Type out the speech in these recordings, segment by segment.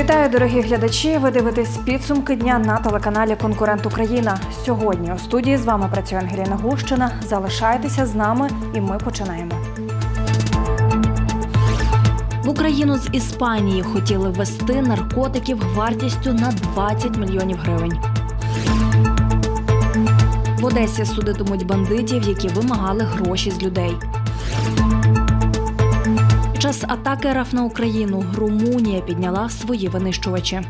Вітаю, дорогі глядачі. Ви дивитесь підсумки дня на телеканалі Конкурент Україна. Сьогодні у студії з вами працює Ангеліна Гущина. Залишайтеся з нами, і ми починаємо. В Україну з Іспанії хотіли ввести наркотиків вартістю на 20 мільйонів гривень. В Одесі судитимуть бандитів, які вимагали гроші з людей. Час атаки РФ на Україну Румунія підняла свої винищувачі.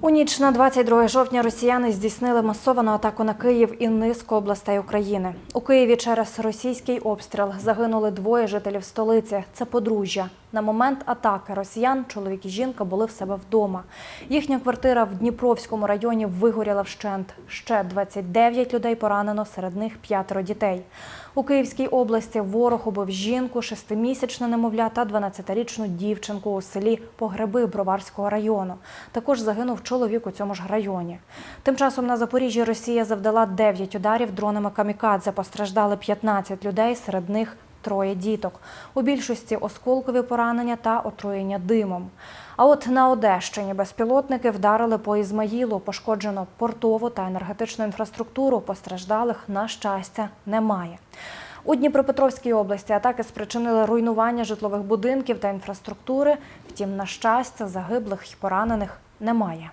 У ніч на 22 жовтня росіяни здійснили масовану атаку на Київ і низку областей України. У Києві через російський обстріл загинули двоє жителів столиці. Це подружжя. На момент атаки росіян чоловік і жінка були в себе вдома. Їхня квартира в Дніпровському районі вигоріла вщент. Ще 29 людей поранено, серед них п'ятеро дітей. У Київській області ворог убив жінку, шестимісячне немовля та 12-річну дівчинку у селі Погреби Броварського району. Також загинув чоловік у цьому ж районі. Тим часом на Запоріжжі Росія завдала 9 ударів дронами камікадзе. Постраждали 15 людей, серед них троє діток. У більшості осколкові поранення та отруєння димом. А от на Одещині безпілотники вдарили по Ізмаїлу. Пошкоджено портову та енергетичну інфраструктуру. Постраждалих, на щастя, немає. У Дніпропетровській області атаки спричинили руйнування житлових будинків та інфраструктури. Втім, на щастя, загиблих і поранених немає.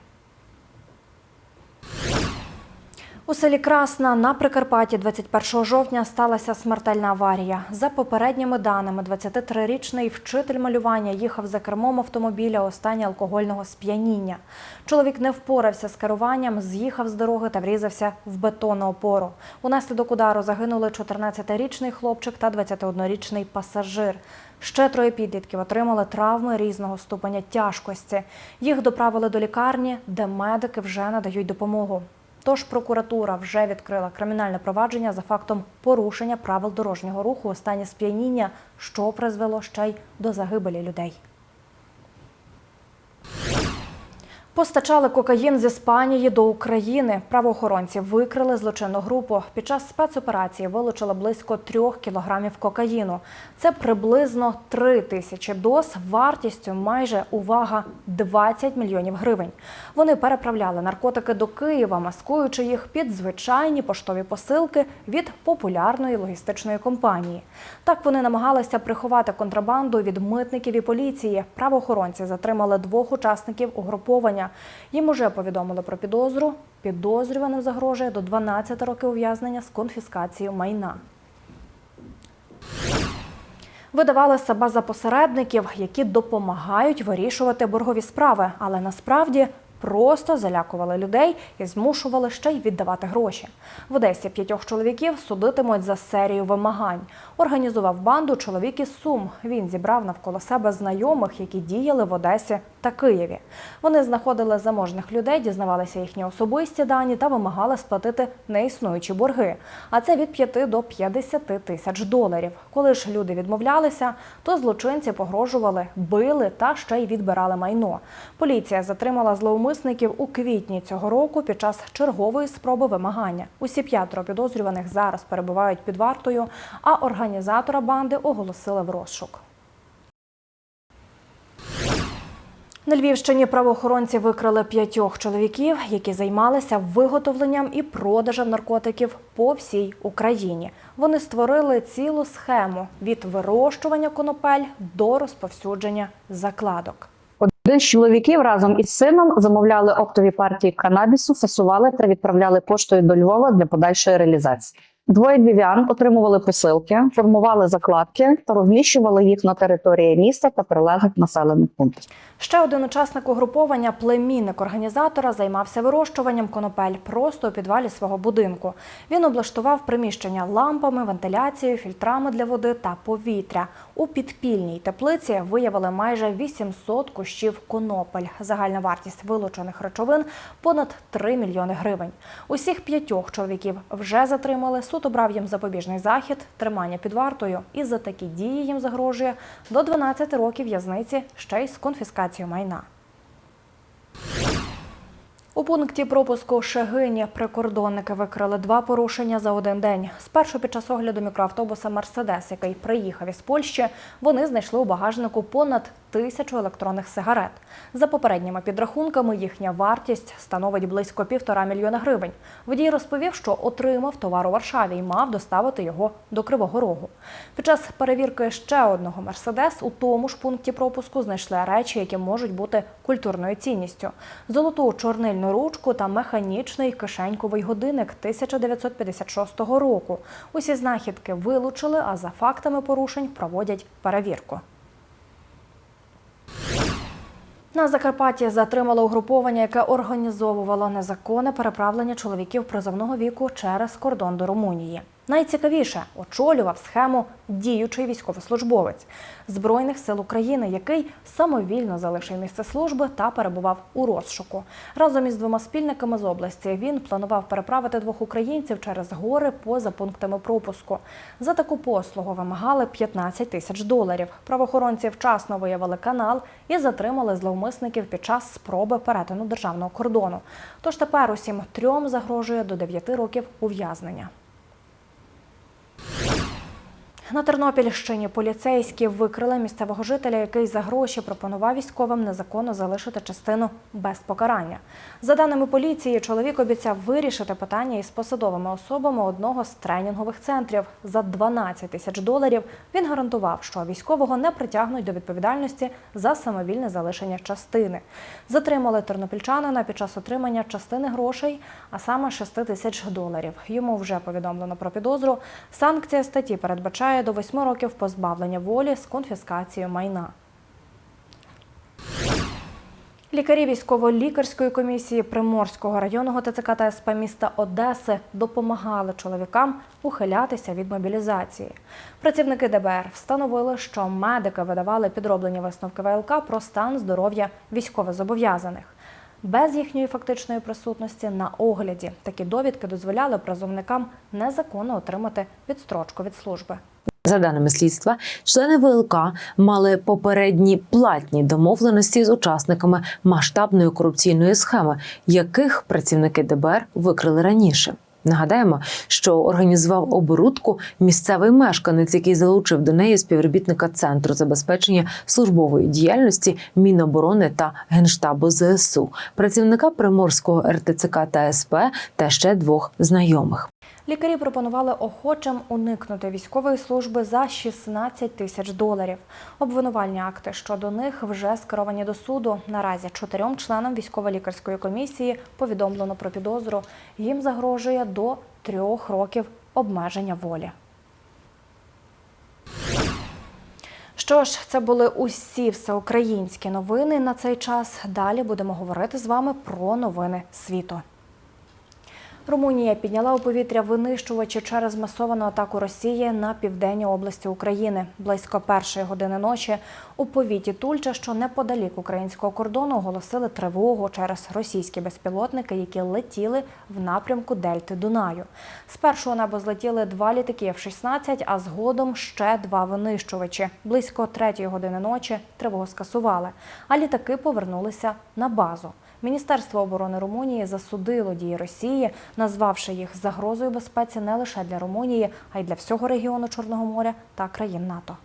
У селі Красна на Прикарпатті 21 жовтня сталася смертельна аварія. За попередніми даними, 23-річний вчитель малювання їхав за кермом автомобіля у алкогольного сп'яніння. Чоловік не впорався з керуванням, з'їхав з дороги та врізався в бетонну опору. Унаслідок удару загинули 14-річний хлопчик та 21-річний пасажир. Ще троє підлітків отримали травми різного ступеня тяжкості. Їх доправили до лікарні, де медики вже надають допомогу. Тож прокуратура вже відкрила кримінальне провадження за фактом порушення правил дорожнього руху у сп'яніння, що призвело ще й до загибелі людей. Постачали кокаїн з Іспанії до України. Правоохоронці викрили злочинну групу. Під час спецоперації вилучили близько трьох кілограмів кокаїну. Це приблизно три тисячі доз вартістю майже увага 20 мільйонів гривень. Вони переправляли наркотики до Києва, маскуючи їх під звичайні поштові посилки від популярної логістичної компанії. Так вони намагалися приховати контрабанду від митників і поліції. Правоохоронці затримали двох учасників угруповання. Їм уже повідомили про підозру. Підозрюваним загрожує до 12 років ув'язнення з конфіскацією майна. Видавали себе за посередників, які допомагають вирішувати боргові справи, але насправді просто залякували людей і змушували ще й віддавати гроші. В Одесі п'ятьох чоловіків судитимуть за серію вимагань. Організував банду чоловік із Сум. Він зібрав навколо себе знайомих, які діяли в Одесі та Києві. Вони знаходили заможних людей, дізнавалися їхні особисті дані та вимагали сплатити неіснуючі борги. А це від 5 до 50 тисяч доларів. Коли ж люди відмовлялися, то злочинці погрожували, били та ще й відбирали майно. Поліція затримала зловмисників у квітні цього року під час чергової спроби вимагання. Усі п'ятеро підозрюваних зараз перебувають під вартою, а організатора банди оголосили в розшук. На Львівщині правоохоронці викрили п'ятьох чоловіків, які займалися виготовленням і продажем наркотиків по всій Україні. Вони створили цілу схему від вирощування конопель до розповсюдження закладок. З чоловіків разом із сином замовляли оптові партії канабісу, фасували та відправляли поштою до Львова для подальшої реалізації. Двоє львів'ян отримували посилки, формували закладки та розміщували їх на території міста та прилеглих населених пунктів. Ще один учасник угруповання, племінник організатора, займався вирощуванням конопель просто у підвалі свого будинку. Він облаштував приміщення лампами, вентиляцією, фільтрами для води та повітря. У підпільній теплиці виявили майже 800 кущів конопель. Загальна вартість вилучених речовин понад 3 мільйони гривень. Усіх п'ятьох чоловіків вже затримали. Суд обрав їм запобіжний захід, тримання під вартою. І за такі дії їм загрожує до 12 років в'язниці ще й з конфіскацією майна. У пункті пропуску Шегині прикордонники викрили два порушення за один день. Спершу під час огляду мікроавтобуса Мерседес, який приїхав із Польщі, вони знайшли у багажнику понад тисячу електронних сигарет. За попередніми підрахунками, їхня вартість становить близько півтора мільйона гривень. Водій розповів, що отримав товар у Варшаві і мав доставити його до Кривого Рогу. Під час перевірки ще одного Мерседес у тому ж пункті пропуску знайшли речі, які можуть бути культурною цінністю: золоту чорнильну ручку та механічний кишеньковий годинник 1956 року. Усі знахідки вилучили, а за фактами порушень проводять перевірку. На Закарпатті затримали угруповання, яке організовувало незаконне переправлення чоловіків призовного віку через кордон до Румунії. Найцікавіше очолював схему діючий військовослужбовець Збройних сил України, який самовільно залишив місце служби та перебував у розшуку. Разом із двома спільниками з області він планував переправити двох українців через гори поза пунктами пропуску. За таку послугу вимагали 15 тисяч доларів. Правоохоронці вчасно виявили канал і затримали зловмисників під час спроби перетину державного кордону. Тож тепер усім трьом загрожує до 9 років ув'язнення. На Тернопільщині поліцейські викрили місцевого жителя, який за гроші пропонував військовим незаконно залишити частину без покарання. За даними поліції, чоловік обіцяв вирішити питання із посадовими особами одного з тренінгових центрів. За 12 тисяч доларів він гарантував, що військового не притягнуть до відповідальності за самовільне залишення частини. Затримали тернопільчанина під час отримання частини грошей, а саме 6 тисяч доларів. Йому вже повідомлено про підозру. Санкція статті передбачає до 8 років позбавлення волі з конфіскацією майна. Лікарі військово-лікарської комісії Приморського районного ТЦК та СП міста Одеси допомагали чоловікам ухилятися від мобілізації. Працівники ДБР встановили, що медики видавали підроблені висновки ВЛК про стан здоров'я військовозобов'язаних. Без їхньої фактичної присутності на огляді такі довідки дозволяли призовникам незаконно отримати відстрочку від служби. За даними слідства, члени ВЛК мали попередні платні домовленості з учасниками масштабної корупційної схеми, яких працівники ДБР викрили раніше. Нагадаємо, що організував оборудку місцевий мешканець, який залучив до неї співробітника центру забезпечення службової діяльності Міноборони та Генштабу ЗСУ, працівника Приморського РТЦК та СП та ще двох знайомих. Лікарі пропонували охочим уникнути військової служби за 16 тисяч доларів. Обвинувальні акти щодо них вже скеровані до суду. Наразі чотирьом членам військово-лікарської комісії повідомлено про підозру. Їм загрожує до трьох років обмеження волі. Що ж, це були усі всеукраїнські новини на цей час. Далі будемо говорити з вами про новини світу. Румунія підняла у повітря винищувачі через масовану атаку Росії на південній області України. Близько першої години ночі у повіті Тульча, що неподалік українського кордону, оголосили тривогу через російські безпілотники, які летіли в напрямку Дельти Дунаю. Спершу у небо злетіли два літаки F-16, а згодом ще два винищувачі. Близько третьої години ночі тривогу скасували, а літаки повернулися на базу. Міністерство оборони Румунії засудило дії Росії, назвавши їх загрозою безпеці не лише для Румунії, а й для всього регіону Чорного моря та країн НАТО.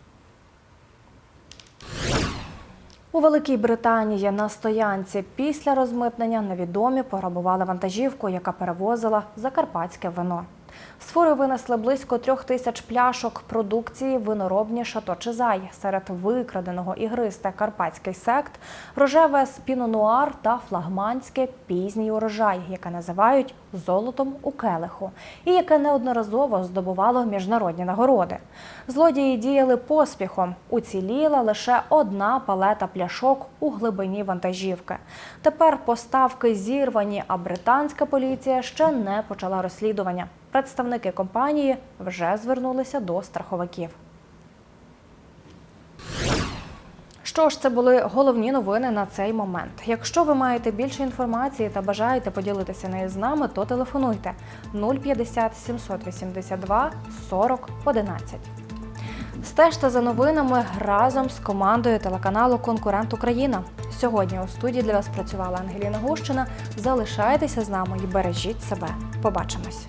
У Великій Британії на стоянці після розмитнення невідомі пограбували вантажівку, яка перевозила закарпатське вино. З фури винесли близько трьох тисяч пляшок продукції виноробні «Шато Чизай». Серед викраденого ігристе карпатський сект, рожеве спінонуар та флагманське пізній урожай, яке називають золотом у келиху, і яке неодноразово здобувало міжнародні нагороди. Злодії діяли поспіхом. Уціліла лише одна палета пляшок у глибині вантажівки. Тепер поставки зірвані, а британська поліція ще не почала розслідування. Представники компанії вже звернулися до страховиків. Що ж, це були головні новини на цей момент. Якщо ви маєте більше інформації та бажаєте поділитися нею з нами, то телефонуйте 050 782 40 11. Стежте за новинами разом з командою телеканалу Конкурент Україна. Сьогодні у студії для вас працювала Ангеліна Гущина. Залишайтеся з нами і бережіть себе. Побачимось.